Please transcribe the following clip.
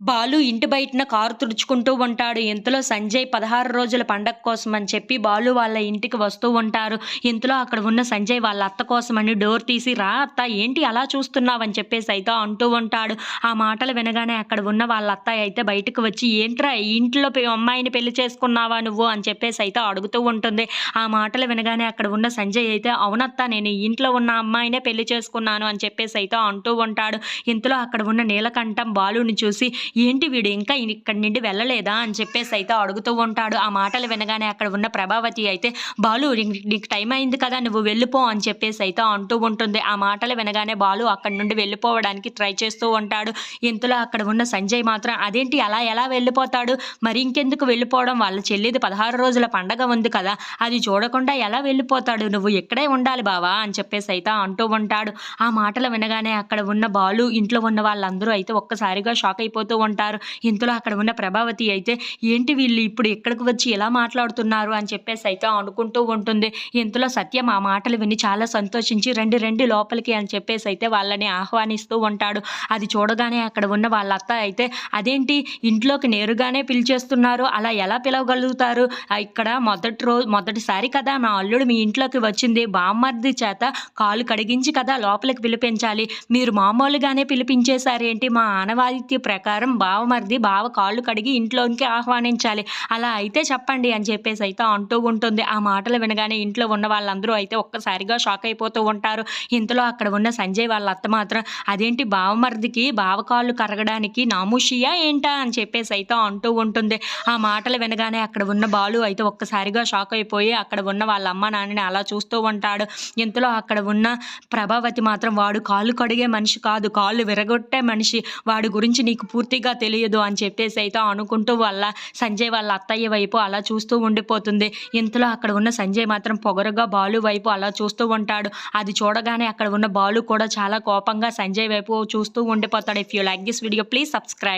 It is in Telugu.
బాలు ఇంటి బయటన కారు తుడుచుకుంటూ ఉంటాడు. ఇంతలో సంజయ్ పదహారు రోజుల పండగ కోసం అని చెప్పి బాలు వాళ్ళ ఇంటికి వస్తూ ఉంటారు. ఇంతలో అక్కడ ఉన్న సంజయ్ వాళ్ళ అత్త కోసం అని డోర్ తీసి రా అత్త ఏంటి అలా చూస్తున్నావని చెప్పేసి అయితే అంటూ ఉంటాడు. ఆ మాటలు వినగానే అక్కడ ఉన్న వాళ్ళ అత్త అయితే బయటకు వచ్చి ఏంట్రా ఇంట్లో అమ్మాయిని పెళ్ళి చేసుకున్నావా నువ్వు? అని చెప్పేసి అయితే అడుగుతూ ఉంటుంది. ఆ మాటలు వినగానే అక్కడ ఉన్న సంజయ్ అయితే అవునత్త నేను ఇంట్లో ఉన్న అమ్మాయినే పెళ్ళి చేసుకున్నాను అని చెప్పేసి అయితే అంటూ ఉంటాడు. ఇంతలో అక్కడ ఉన్న నీలకంఠం బాలుని చూసి ఏంటి వీడు ఇంకా ఇక్కడి నుండి వెళ్ళలేదా అని చెప్పేసి అయితే అడుగుతూ ఉంటాడు. ఆ మాటలు వినగానే అక్కడ ఉన్న ప్రభావతి అయితే బాలు నీకు- నీకు టైం అయింది కదా నువ్వు వెళ్ళిపో అని చెప్పేసి అయితే అంటూ ఉంటుంది. ఆ మాటలు వినగానే బాలు అక్కడి నుండి వెళ్ళిపోవడానికి ట్రై చేస్తూ ఉంటాడు. ఇంతలో అక్కడ ఉన్న సంజయ్ మాత్రం అదేంటి అలా ఎలా వెళ్ళిపోతాడు? మరి ఇంకెందుకు వెళ్ళిపోవడం? వాళ్ళ చెల్లిది పదహారు రోజుల పండగ ఉంది కదా అది చూడకుండా ఎలా వెళ్ళిపోతాడు? నువ్వు ఇక్కడే ఉండాలి బావా అని చెప్పేసి అయితే అంటూ ఉంటాడు. ఆ మాటలు వినగానే అక్కడ ఉన్న బాలు ఇంట్లో ఉన్న వాళ్ళందరూ అయితే ఒక్కసారిగా షాక్ అయిపోతూ ఉంటారు. ఇంతలో అక్కడ ఉన్న ప్రభావతి అయితే ఏంటి వీళ్ళు ఇప్పుడు ఎక్కడికి వచ్చి ఎలా మాట్లాడుతున్నారు? అని చెప్పేసి అయితే అనుకుంటూ ఉంటుంది. ఇంతలో సత్యం ఆ మాటలు విని చాలా సంతోషించి రెండు రెండు లోపలికి అని చెప్పేసి అయితే వాళ్ళని ఆహ్వానిస్తూ ఉంటాడు. అది చూడగానే అక్కడ ఉన్న వాళ్ళ అత్త అయితే అదేంటి? ఇంట్లోకి నేరుగానే పిలిచేస్తున్నారు. అలా ఎలా పిలవగలుగుతారు? ఇక్కడ మొదటి రోజు మొదటిసారి కదా మా అల్లుడు మీ ఇంట్లోకి వచ్చింది. బామ్మర్ది చేత కాలు కడిగించి కదా లోపలికి పిలిపించాలి. మీరు మామూలుగానే పిలిపించేశారేంటి? మా ఆనవాయితీ ప్రకారం బావమర్ది బావ కాళ్ళు కడిగి ఇంట్లోకి ఆహ్వానించాలి. అలా అయితే చెప్పండి అని చెప్పేసి అయితే అంటూ ఉంటుంది. ఆ మాటలు వినగానే ఇంట్లో ఉన్న వాళ్ళందరూ అయితే ఒక్కసారిగా షాక్ అయిపోతూ ఉంటారు. ఇంతలో అక్కడ ఉన్న సంజయ్ వాళ్ళ అత్త మాత్రం అదేంటి బావమర్దికి బావ కాళ్ళు కరగడానికి నాముషియా ఏంటా? అని చెప్పేసి అయితే అంటూ ఉంటుంది. ఆ మాటలు వినగానే అక్కడ ఉన్న బాలు అయితే ఒక్కసారిగా షాక్ అయిపోయి అక్కడ ఉన్న వాళ్ళ అమ్మ నాన్నని అలా చూస్తూ ఉంటాడు. ఇంతలో అక్కడ ఉన్న ప్రభావతి మాత్రం వాడు కాళ్ళు కడిగే మనిషి కాదు కాళ్ళు విరగొట్టే మనిషి. వాడి గురించి నీకు పూర్తిగా తెలియదు అని చెప్పేసి అయితే అనుకుంటూ వాళ్ళ సంజయ్ వాళ్ళ అత్తయ్య వైపు అలా చూస్తూ ఉండిపోతుంది. ఇంతలో అక్కడ ఉన్న సంజయ్ మాత్రం పొగరుగా బాలు వైపు అలా చూస్తూ ఉంటాడు. అది చూడగానే అక్కడ ఉన్న బాలు కూడా చాలా కోపంగా సంజయ్ వైపు చూస్తూ ఉండిపోతాడు. If you like this video please subscribe